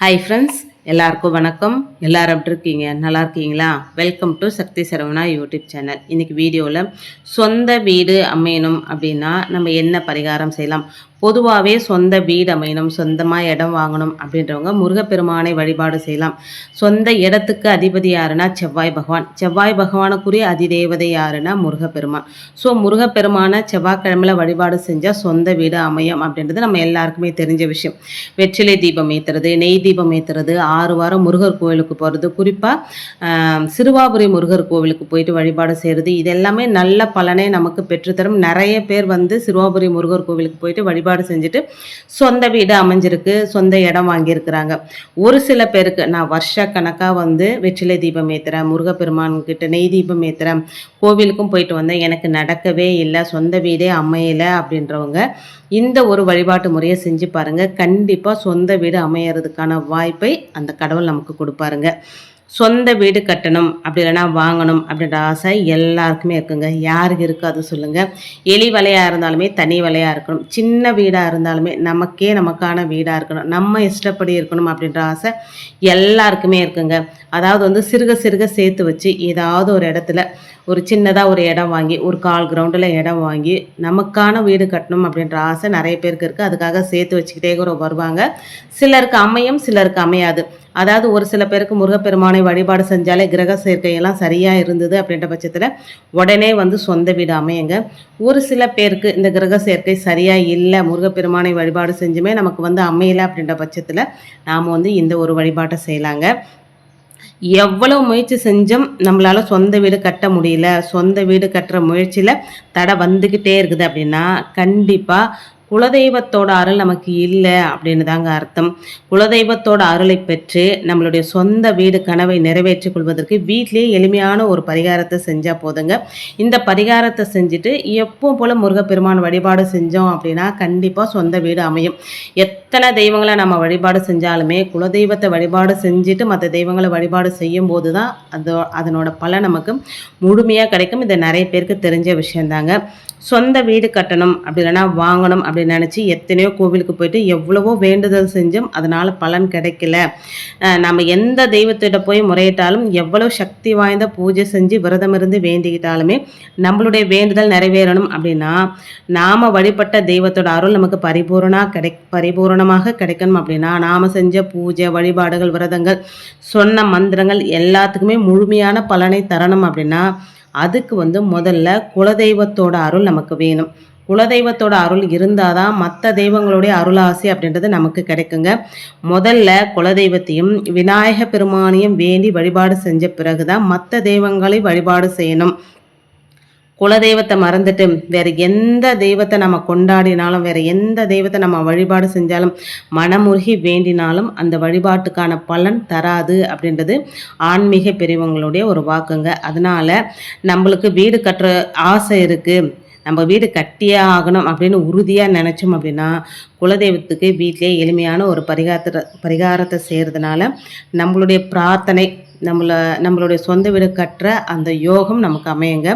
Hi friends எல்லாருக்கும் வணக்கம். எல்லாரும் எப்படி இருக்கீங்க? நல்லா இருக்கீங்களா? Welcome to Sakthi Saravana YouTube channel இன்னைக்கு வீடியோவில் சொந்த வீடு அமையணும் அப்படின்னா நம்ம என்ன பரிகாரம் செய்யலாம்? பொதுவாகவே சொந்த வீடு அமையணும் சொந்தமாக இடம் வாங்கணும் அப்படின்றவங்க முருகப்பெருமானை வழிபாடு செய்யலாம். சொந்த இடத்துக்கு அதிபதி யாருன்னா செவ்வாய் பகவான். செவ்வாய் பகவானுக்குரிய அதிதேவதை யாருன்னா முருகப்பெருமான். ஸோ முருகப்பெருமானை செவ்வாய்க்கிழமையில் வழிபாடு செஞ்சால் சொந்த வீடு அமையும் அப்படின்றது நம்ம எல்லாருக்குமே தெரிஞ்ச விஷயம். வெற்றிலை தீபம் ஏற்றுறது நெய் தீபம் ஏற்றுறது ஆறு வாரம் முருகர் கோவிலுக்கு போகிறது குறிப்பாக சிறுவாபுரி முருகர் கோவிலுக்கு போயிட்டு வழிபாடு செய்கிறது இது எல்லாமே நல்ல பலனை நமக்கு பெற்றுத்தரும். நிறைய பேர் வந்து சிறுவாபுரி முருகர் கோவிலுக்கு போயிட்டு வழிபாடு செஞ்சுட்டு சொந்த வீடு அமைஞ்சிருக்கு சொந்த இடம் வாங்கியிருக்கிறாங்க. ஒரு சில பேருக்கு நான் வருஷ கணக்காக வந்து வெற்றிலை தீபம் ஏற்றுறேன் முருகப்பெருமான் கிட்ட நெய் தீபம் ஏற்றுறேன் கோவிலுக்கும் போயிட்டு வந்தேன் எனக்கு நடக்கவே இல்லை சொந்த வீடே அமையலை அப்படின்றவங்க இந்த ஒரு வழிபாட்டு முறையை செஞ்சு பாருங்கள் கண்டிப்பாக சொந்த வீடு அமையறதுக்கான வாய்ப்பை அந்த கடவுள் நமக்கு கொடுப்பாருங்க. சொந்த வீடு கட்டணும் அப்படி இல்லைன்னா வாங்கணும் அப்படின்ற ஆசை எல்லாருக்குமே இருக்குங்க. யாருக்கு இருக்காது சொல்லுங்கள் எலி வலையாக இருந்தாலுமே தனி வலையாக இருக்கணும். சின்ன வீடாக இருந்தாலுமே நமக்கே நமக்கான வீடாக இருக்கணும். நம்ம இஷ்டப்படி இருக்கணும் அப்படின்ற ஆசை எல்லாருக்குமே இருக்குங்க. அதாவது வந்து சிறுக சிறுக சேர்த்து வச்சு ஏதாவது ஒரு இடத்துல ஒரு சின்னதாக ஒரு இடம் வாங்கி ஒரு கால் கிரவுண்டில் இடம் வாங்கி நமக்கான வீடு கட்டணும் அப்படின்ற ஆசை நிறைய பேருக்கு இருக்குது அதுக்காக சேர்த்து வச்சுக்கிட்டே கூட வருவாங்க. சிலருக்கு அமையும் சிலருக்கு அமையாது. அதாவது ஒரு சில பேருக்கு முருகப்பெருமான வழிபாடு செஞ்சாலே கிரக சேர்க்கையெல்லாம் சரியாக இருந்தது அப்படின்ற பட்சத்தில் உடனே வந்து சொந்த வீடு அமையுங்க. ஒரு சில பேருக்கு இந்த கிரக சேர்க்கை சரியாக இல்லை முருகப்பெருமானை வழிபாடு செஞ்சுமே நமக்கு வந்து அமையலை அப்படின்ற பட்சத்தில் நாம் வந்து இந்த ஒரு வழிபாட்டை செய்யலாங்க. எவ்வளோ முயற்சி செஞ்சும் நம்மளால் சொந்த வீடு கட்ட முடியல சொந்த வீடு கட்டுற முயற்சியில் தடை வந்துக்கிட்டே இருக்குது அப்படின்னா கண்டிப்பாக குலதெய்வத்தோட அருள் நமக்கு இல்லை அப்படின்னு தாங்க அர்த்தம். குலதெய்வத்தோட அருளை பெற்று நம்மளுடைய சொந்த வீடு கனவை நிறைவேற்றிக் கொள்வதற்கு வீட்டிலேயே எளிமையான ஒரு பரிகாரத்தை செஞ்சால் போதுங்க. இந்த பரிகாரத்தை செஞ்சுட்டு எப்பவும் போல் முருகப்பெருமான் வழிபாடு செஞ்சோம் அப்படின்னா கண்டிப்பாக சொந்த வீடு அமையும். எத்தனை தெய்வங்களை நம்ம வழிபாடு செஞ்சாலுமே குலதெய்வத்தை வழிபாடு செஞ்சுட்டு மற்ற தெய்வங்களை வழிபாடு செய்யும் போது தான் அதோ அதனோட பலன் நமக்கு முழுமையாக கிடைக்கும். இது நிறைய பேருக்கு தெரிஞ்ச விஷயந்தாங்க சொந்த வீடு கட்டணும் அப்படி இல்லைன்னா வாங்கணும் அப்படின்னு நினச்சி எத்தனையோ கோவிலுக்கு போயிட்டு எவ்வளவோ வேண்டுதல் செஞ்சும் அதனால் பலன் கிடைக்கல. நம்ம எந்த தெய்வத்திட்ட போய் முறையிட்டாலும் எவ்வளோ சக்தி வாய்ந்த பூஜை செஞ்சு விரதம் இருந்து வேண்டிக்கிட்டாலுமே நம்மளுடைய வேண்டுதல் நிறைவேறணும் அப்படின்னா நாம் வழிபட்ட தெய்வத்தோட அருள் நமக்கு பரிபூரணா கிடை பரிபூரணமாக கிடைக்கணும் அப்படின்னா நாம் செஞ்ச பூஜை வழிபாடுகள் விரதங்கள் சொன்ன மந்திரங்கள் எல்லாத்துக்குமே முழுமையான பலனை தரணும் அப்படின்னா அதுக்கு வந்து முதல்ல குலதெய்வத்தோட அருள் நமக்கு வேணும். குலதெய்வத்தோட அருள் இருந்தால் தான் மற்ற தெய்வங்களுடைய அருளாசி அப்படின்றது நமக்கு கிடைக்குங்க. முதல்ல குலதெய்வத்தையும் விநாயக பெருமானையும் வேண்டி வழிபாடு செஞ்ச பிறகு தான் மற்ற தெய்வங்களை வழிபாடு செய்யணும். குலதெய்வத்தை மறந்துட்டு வேற எந்த தெய்வத்தை நம்ம கொண்டாடினாலும் வேற எந்த தெய்வத்தை நம்ம வழிபாடு செஞ்சாலும் மனமுருகி வேண்டினாலும் அந்த வழிபாட்டுக்கான பலன் தராது அப்படின்றது ஆன்மீக பெரியவங்களுடைய ஒரு வாக்குங்க. அதனால நம்மளுக்கு வீடு கட்டுற ஆசை இருக்குது நம்ம வீடு கட்டியே ஆகணும் அப்படின்னு உறுதியாக நினச்சோம் அப்படின்னா குலதெய்வத்துக்கு வீட்டிலே எளிமையான ஒரு பரிகாரத்தை பரிகாரத்தை செய்கிறதுனால நம்மளுடைய பிரார்த்தனை நம்மளை நம்மளுடைய சொந்த வீடு கட்டுற அந்த யோகம் நமக்கு அமையுங்க.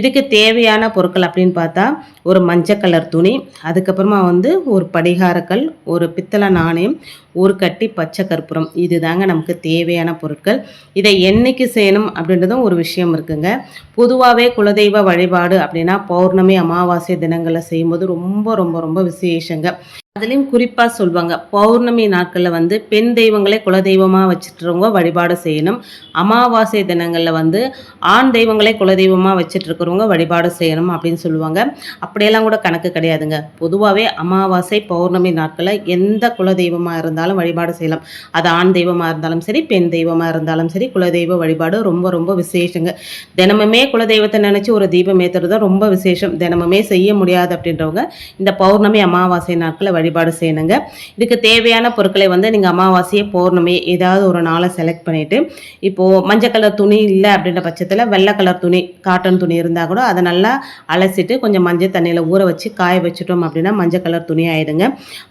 இதுக்கு தேவையான பொருட்கள் அப்படின்னு பார்த்தா ஒரு மஞ்சள் கலர் துணி அதுக்கப்புறமா வந்து ஒரு படிகாரக்கல் ஒரு பித்தளை நாணயம் ஒரு கட்டி பச்சை கற்பூரம். இது தாங்க நமக்கு தேவையான பொருட்கள். இதை என்னைக்கு செய்யணும் அப்படின்றதும் ஒரு விஷயம் இருக்குங்க. பொதுவாகவே குலதெய்வ வழிபாடு அப்படின்னா பௌர்ணமி அமாவாசை தினங்களில் செய்யும்போது ரொம்ப ரொம்ப ரொம்ப விசேஷங்க. அதுலேயும் குறிப்பாக சொல்லுவாங்க பௌர்ணமி நாட்களில் வந்து பெண் தெய்வங்களே குலதெய்வமாக வச்சுட்டுருவங்க வழிபாடு செய்யணும். அமாவாசை தினங்களில் வந்து ஆண் தெய்வங்களே குலதெய்வமாக வச்சுட்டுருக்குறவங்க வழிபாடு செய்யணும் அப்படின்னு சொல்லுவாங்க. அப்படியெல்லாம் கூட கணக்கு கிடையாதுங்க. பொதுவாகவே அமாவாசை பௌர்ணமி நாட்களில் எந்த குலதெய்வமாக இருந்தாலும் வழிபாடு செய்யலாம். அது ஆண் தெய்வமாக இருந்தாலும் சரி பெண் தெய்வமாக இருந்தாலும் சரி குலதெய்வ வழிபாடு ரொம்ப ரொம்ப விசேஷங்க. தினமுமே குலதெய்வத்தை நினச்சி ஒரு தீபம் ஏற்றுறது ரொம்ப விசேஷம். தினமுமே செய்ய முடியாது அப்படின்றவங்க இந்த பௌர்ணமி அமாவாசை நாட்களில் வழிபாடு செய்யணுங்க. இதுக்கு தேவையான பொருட்களை வந்து நீங்கள் அமாவாசையை பௌர்ணமி ஏதாவது ஒரு நாளை செலக்ட் பண்ணிவிட்டு இப்போது மஞ்சள் கலர் துணி இல்லை அப்படின்ற பட்சத்தில் வெள்ளை கலர் துணி காட்டன் துணி இருந்தால் கூட அதை நல்லா அலசிட்டு கொஞ்சம் மஞ்சள் தண்ணியில் ஊற வச்சு காய வச்சுட்டோம் அப்படின்னா மஞ்சள் கலர் துணி ஆயிடுங்க.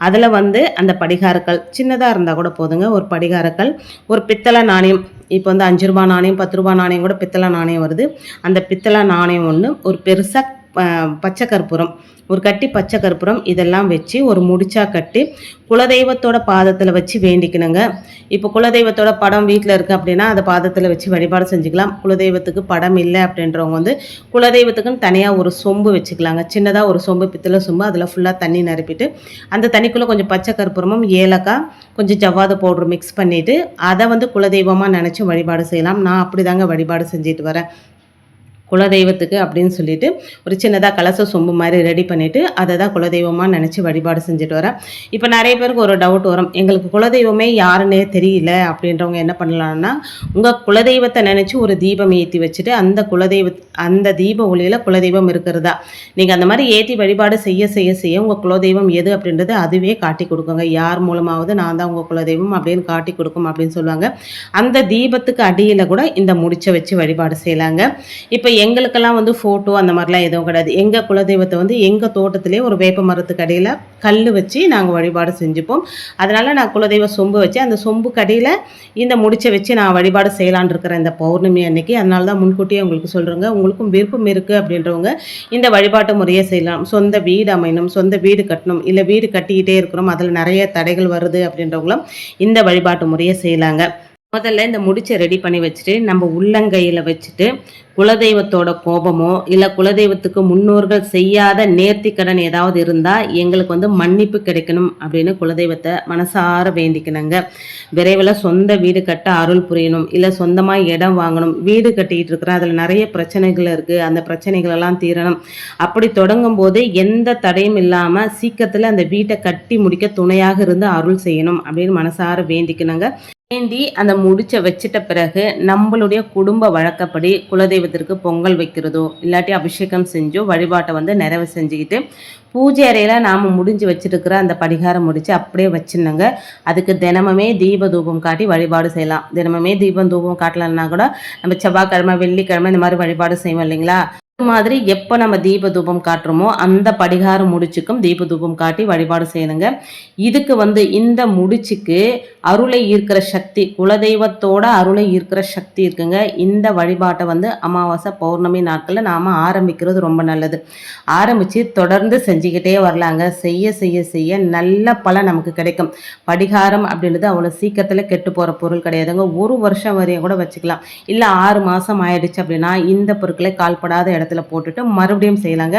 அதில் வந்து அந்த படிகாரக்கல் சின்னதாக இருந்தால் கூட போதுங்க. ஒரு படிகாரக்கல் ஒரு பித்தளை நாணயம். இப்போ வந்து அஞ்சு ரூபா நாணயம் பத்து ரூபா நாணயம் கூட பித்தளை நாணயம் வருது. அந்த பித்தளை நாணயம் ஒன்று ஒரு பெருசாக பச்சை கற்பூரம் ஒரு கட்டி பச்சை கற்பூரம் இதெல்லாம் வச்சு ஒரு முடிச்சா கட்டி குலதெய்வத்தோட பாதத்தில் வச்சு வேண்டிக்கணுங்க. இப்போ குலதெய்வத்தோட படம் வீட்டில் இருக்குது அப்படின்னா அதை பாதத்தில் வச்சு வழிபாடு செஞ்சுக்கலாம். குலதெய்வத்துக்கு படம் இல்லை அப்படின்றவங்க வந்து குலதெய்வத்துக்குன்னு தனியாக ஒரு சொம்பு வச்சுக்கலாங்க. சின்னதாக ஒரு சொம்பு பித்தளை சொம்பு அதில் ஃபுல்லாக தண்ணி நிரப்பிட்டு அந்த தண்ணிக்குள்ளே கொஞ்சம் பச்சை கற்பூரமும் ஏலக்காய் கொஞ்சம் ஜவ்வாது பவுடர் மிக்ஸ் பண்ணிவிட்டு அதை வந்து குலதெய்வமாக நினச்சி வழிபாடு செய்யலாம். நான் அப்படி தாங்க வழிபாடு செஞ்சுட்டு வரேன். குலதெய்வத்துக்கு அப்படின்னு சொல்லிட்டு ஒரு சின்னதாக கலச சொம்பு மாதிரி ரெடி பண்ணிவிட்டு அதை தான் குலதெய்வமாக நினச்சி வழிபாடு செஞ்சுட்டு வரேன் இப்போ நிறைய பேருக்கு ஒரு டவுட் வரும். எங்களுக்கு குலதெய்வமே யாருன்னே தெரியல அப்படின்றவங்க என்ன பண்ணலாம்னா உங்கள் குலதெய்வத்தை நினச்சி ஒரு தீபம் ஏற்றி வச்சுட்டு அந்த குலதெய்வ அந்த தீப ஒளியில் குலதெய்வம் இருக்கிறதா? நீங்கள் அந்த மாதிரி ஏற்றி வழிபாடு செய்ய செய்ய செய்ய உங்கள் குலதெய்வம் எது அப்படின்றது அதுவே காட்டி கொடுக்குங்க. யார் மூலமாவது நான் தான் உங்கள் குலதெய்வம் அப்படின்னு காட்டி கொடுக்கும் அப்படின்னு சொல்லுவாங்க. அந்த தீபத்துக்கு அடியில் கூட இந்த முடிச்சை வச்சு வழிபாடு செய்யலாங்க. இப்போ எங்களுக்கெல்லாம் வந்து ஃபோட்டோ அந்த மாதிரிலாம் எதுவும் கிடையாது. எங்கள் குலதெய்வத்தை வந்து எங்கள் தோட்டத்திலே ஒரு வேப்ப மரத்துக்கு அடியில் கல் வச்சு நாங்கள் வழிபாடு செஞ்சுப்போம். அதனால் நான் குலதெய்வ சொம்பு வச்சு அந்த சொம்பு கடியில் இந்த முடிச்சை வச்சு நான் வழிபாடு செய்யலான் இருக்கிறேன் இந்த பௌர்ணமி அன்னைக்கு. அதனால தான் முன்கூட்டியே உங்களுக்கு சொல்கிறேங்க உங்களுக்கும் விருப்பம் இருக்குது அப்படின்றவங்க இந்த வழிபாட்டு முறையை செய்யலாம். சொந்த வீடு அமையணும் சொந்த வீடு கட்டணும் இல்லை வீடு கட்டிக்கிட்டே இருக்கிறோம் அதில் நிறைய தடைகள் வருது அப்படின்றவங்களும் இந்த வழிபாட்டு முறையை செய்யலாங்க. முதல்ல இந்த முடிச்சை ரெடி பண்ணி வச்சுட்டு நம்ம உள்ளங்கையில் வச்சுட்டு குலதெய்வத்தோட கோபமோ இல்லை குலதெய்வத்துக்கு முன்னோர்கள் செய்யாத நேர்த்திக்கடன் ஏதாவது இருந்தால் எங்களுக்கு வந்து மன்னிப்பு கிடைக்கணும் அப்படின்னு குலதெய்வத்தை மனசார வேண்டிக்கணுங்க. விரைவில் சொந்த வீடு கட்ட அருள் புரியணும் இல்லை சொந்தமாக இடம் வாங்கணும் வீடு கட்டிக்கிட்டு இருக்கிற அதில் நிறைய பிரச்சனைகள் இருக்குது அந்த பிரச்சனைகளெல்லாம் தீரணும். அப்படி தொடங்கும் போது எந்த தடையும் இல்லாமல் சீக்கிரத்தில் அந்த வீட்டை கட்டி முடிக்க துணையாக இருந்து அருள் செய்யணும் அப்படின்னு மனசார வேண்டிக்கணுங்க. வேண்டி அந்த முடிச்ச வச்சிட்ட பிறகு நம்மளுடைய குடும்ப வழக்கப்படி குலதெய்வத்திற்கு பொங்கல் வைக்கிறதோ இல்லாட்டி அபிஷேகம் செஞ்சோ வழிபாட்டை வந்து நிறைவு செஞ்சுக்கிட்டு பூஜை அறையில் நாம் முடிஞ்சு வச்சுருக்கிற அந்த படிகாரம் முடித்து அப்படியே வச்சிருந்தோங்க அதுக்கு தினமுமே தீப தூபம் காட்டி வழிபாடு செய்யலாம். தினமுமே தீபம் தூபம் காட்டலன்னா கூட நம்ம செவ்வாய்க்கிழமை வெள்ளிக்கிழமை இந்த மாதிரி வழிபாடு செய்வோம் இல்லைங்களா? மாதிரி எப்போ நம்ம தீப தூபம் காட்டுறோமோ அந்த படிகாரம் முடிச்சுக்கும் தீப தூபம் காட்டி வழிபாடு செய்யணுங்க. இதுக்கு வந்து இந்த முடிச்சுக்கு அருளை ஈர்க்கிற சக்தி குலதெய்வத்தோட அருளை ஈர்க்கிற சக்தி இருக்குங்க. இந்த வழிபாட்டை வந்து அமாவாசை பௌர்ணமி நாட்களில் நாம் ஆரம்பிக்கிறது ரொம்ப நல்லது. ஆரம்பித்து தொடர்ந்து செஞ்சுக்கிட்டே வரலாங்க. செய்ய செய்ய செய்ய நல்ல பலன் நமக்கு கிடைக்கும். படிகாரம் அப்படின்றது அவ்வளோ சீக்கிரத்தில் கெட்டு போகிற பொருள் கிடையாதுங்க. ஒரு வருஷம் வரையும் கூட வச்சுக்கலாம். இல்லை ஆறு மாதம் ஆயிடுச்சு அப்படின்னா இந்த பொருட்களை கால்படாத இடத்துல போட்டுட்டு மறுபடியும் செய்யலாங்க.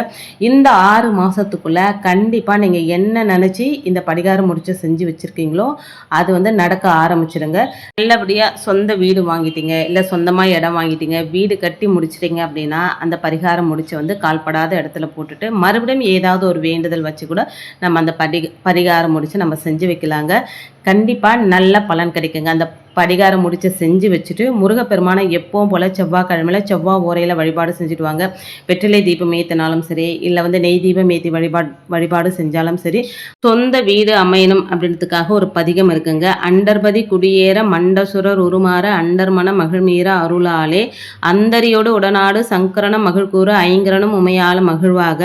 இந்த ஆறு மாதத்துக்குள்ளே கண்டிப்பாக நீங்கள் என்ன நினச்சி இந்த படிகாரம் முடிச்சு செஞ்சு வச்சுருக்கீங்களோ அது வந்து நடக்க ஆரம்பிச்சிடுங்க. நல்லபடியாக சொந்த வீடு வாங்கிட்டீங்க இல்லை சொந்தமாக இடம் வாங்கிட்டீங்க வீடு கட்டி முடிச்சிட்டிங்க அப்படின்னா அந்த பரிகாரம் முடிச்சு வந்து கால்படாத இடத்துல போட்டுட்டு மறுபடியும் ஏதாவது ஒரு வேண்டுதல் வச்சு கூட நம்ம அந்த படி பரிகாரம் முடித்து நம்ம செஞ்சு வைக்கலாங்க. கண்டிப்பாக நல்ல பலன் கிடைக்குங்க. அந்த படிகாரம் முடித்து செஞ்சு வச்சுட்டு முருகப்பெருமானை எப்பவும் போல் செவ்வாய்க்கிழமையில் செவ்வாய் ஓரையில் வழிபாடு செஞ்சுட்டு வாங்க வெற்றிலை தீபம் ஏற்றினாலும் சரி இல்லை வந்து நெய் தீபம் ஏற்றி வழிபாடு வழிபாடு செஞ்சாலும் சரி சொந்த வீடு அமையணும் அப்படின்றதுக்காக ஒரு பதிகம் இருக்குங்க. அண்டர்பதி குடியேற மண்டசுரர் உருமாற அண்டர்மன மகிழ்மீற அருளாலே அந்தரியோடு உடனாடு சங்கரனம் மகிழ்கூறு ஐங்கரனும் உமையால மகிழ்வாக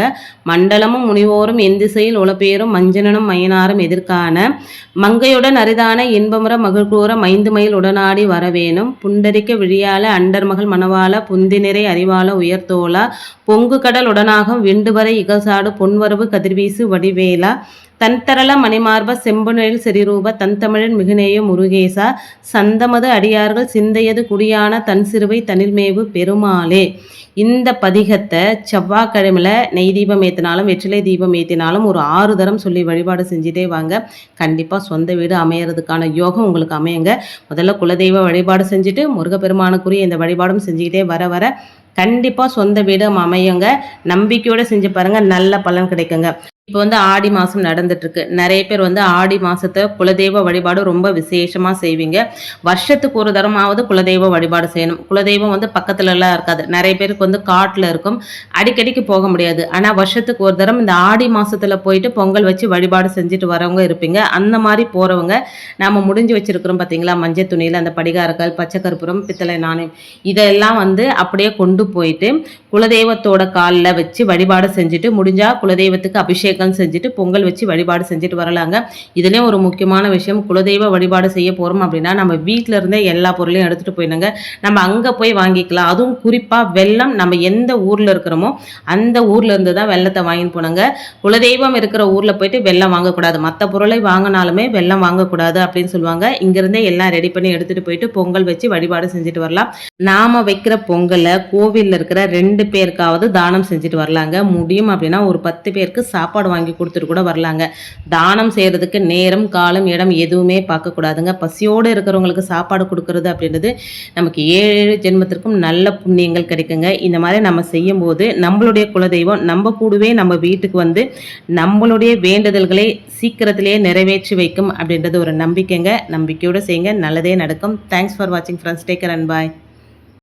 மண்டலமும் முனிவோரும் எந்திசையில் உளப்பேரும் மஞ்சனனும் மயனாரும் எதிர்கான மங்கையுடன் அரிதான இன்பமுற மகிழ்கூற மைந்து உண்மையில் உடனாடி வரவேணும். புண்டரிக்க விழியால அண்டர்மகள் மணவாள புந்தினிறை அறிவால உயர்த்தோளா பொங்கு கடல் உடனாகும் விண்டுவரை இகசாடு பொன்வரவு கதிர்வீசு வடிவேலா. தன்தரள மணிமார்ப செம்புநெழில் செறிரூப தன்தமிழன் மிகுநேய முருகேசா. சந்தமது அடியார்கள் சிந்தையது குடியான தன் சிறுவை தனில்மேவு பெருமாளே. இந்த பதிகத்தை செவ்வாய்க்கிழமையில் நெய் தீபம் ஏற்றினாலும் வெற்றிலை தீபம் ஏற்றினாலும் ஒரு ஆறு தரம் சொல்லி வழிபாடு செஞ்சுட்டே வாங்க. கண்டிப்பாக சொந்த வீடு அமையறதுக்கான யோகம் உங்களுக்கு அமையுங்க. முதல்ல குலதெய்வ வழிபாடு செஞ்சுட்டு முருகப்பெருமானுக்குரிய இந்த வழிபாடும் செஞ்சுக்கிட்டே வர வர கண்டிப்பாக சொந்த வீடு அமையுங்க. நம்பிக்கையோடு செஞ்சு பாருங்கள் நல்ல பலன் கிடைக்குங்க. இப்போ வந்து ஆடி மாதம் நடந்துட்டுருக்கு. நிறைய பேர் வந்து ஆடி மாதத்தை குலதெய்வ வழிபாடு ரொம்ப விசேஷமாக செய்வீங்க. வருஷத்துக்கு ஒரு தரமாவது குலதெய்வ வழிபாடு செய்யணும். குலதெய்வம் வந்து பக்கத்துலலாம் இருக்காது. நிறைய பேருக்கு வந்து காட்டில் இருக்கும். அடிக்கடிக்கு போக முடியாது. ஆனால் வருஷத்துக்கு ஒரு தரம் இந்த ஆடி மாதத்தில் போயிட்டு பொங்கல் வச்சு வழிபாடு செஞ்சுட்டு வரவங்க இருப்பீங்க. அந்த மாதிரி போகிறவங்க நாம் முடிஞ்சு வச்சுருக்கிறோம் பார்த்தீங்களா மஞ்சள் துணியில் அந்த படிகாரங்கள் பச்சை கற்பூரம் பித்தளை நாணயம் இதெல்லாம் வந்து அப்படியே கொண்டு போயிட்டு குலதெய்வத்தோட காலில் வச்சு வழிபாடு செஞ்சுட்டு முடிஞ்சால் குலதெய்வத்துக்கு அபிஷேகம் அபிஷேகம் செஞ்சுட்டு பொங்கல் வச்சு வழிபாடு செஞ்சுட்டு வரலாங்க. இதுலேயும் ஒரு முக்கியமான விஷயம் குலதெய்வ வழிபாடு செய்ய போகிறோம் அப்படின்னா நம்ம வீட்டில் இருந்தே எல்லா பொருளையும் எடுத்துகிட்டு போயிடுங்க நம்ம அங்கே போய் வாங்கிக்கலாம். அதுவும் குறிப்பாக வெள்ளம் நம்ம எந்த ஊரில் இருக்கிறோமோ அந்த ஊரில் இருந்து தான் வெள்ளத்தை வாங்கிட்டு போனாங்க குலதெய்வம் இருக்கிற ஊரில் போயிட்டு வெள்ளம் வாங்கக்கூடாது. மற்ற பொருளை வாங்கினாலுமே வெள்ளம் வாங்கக்கூடாது அப்படின்னு சொல்லுவாங்க. இங்கேருந்தே எல்லாம் ரெடி பண்ணி எடுத்துகிட்டு போயிட்டு பொங்கல் வச்சு வழிபாடு செஞ்சுட்டு வரலாம். நாம வைக்கிற பொங்கலை கோவிலில் இருக்கிற ரெண்டு பேருக்காவது தானம் செஞ்சுட்டு வரலாங்க. முடியும் அப்படின்னா ஒரு பத்து பேருக்கு சாப்பாடு வாங்கி கொடுத்துட்டு கூட வரலாங்க. தானம் செய்கிறதுக்கு நேரம் காலம் இடம் எதுவுமே பார்க்கக்கூடாதுங்க. பசியோடு இருக்கிறவங்களுக்கு சாப்பாடு கொடுக்கறது அப்படின்றது நமக்கு ஏழு ஜென்மத்திற்கும் நல்ல புண்ணியங்கள் கிடைக்குங்க. இந்த மாதிரி நம்ம செய்யும்போது நம்மளுடைய குலதெய்வம் நம்ம கூடவே நம்ம வீட்டுக்கு வந்து நம்மளுடைய வேண்டுதல்களை சீக்கிரத்திலேயே நிறைவேற்றி வைக்கும் அப்படின்றது ஒரு நம்பிக்கைங்க. நம்பிக்கையோடு செய்யுங்க. நல்லதே நடக்கும். தேங்க்ஸ் ஃபார் வாட்சிங் friends take care and bye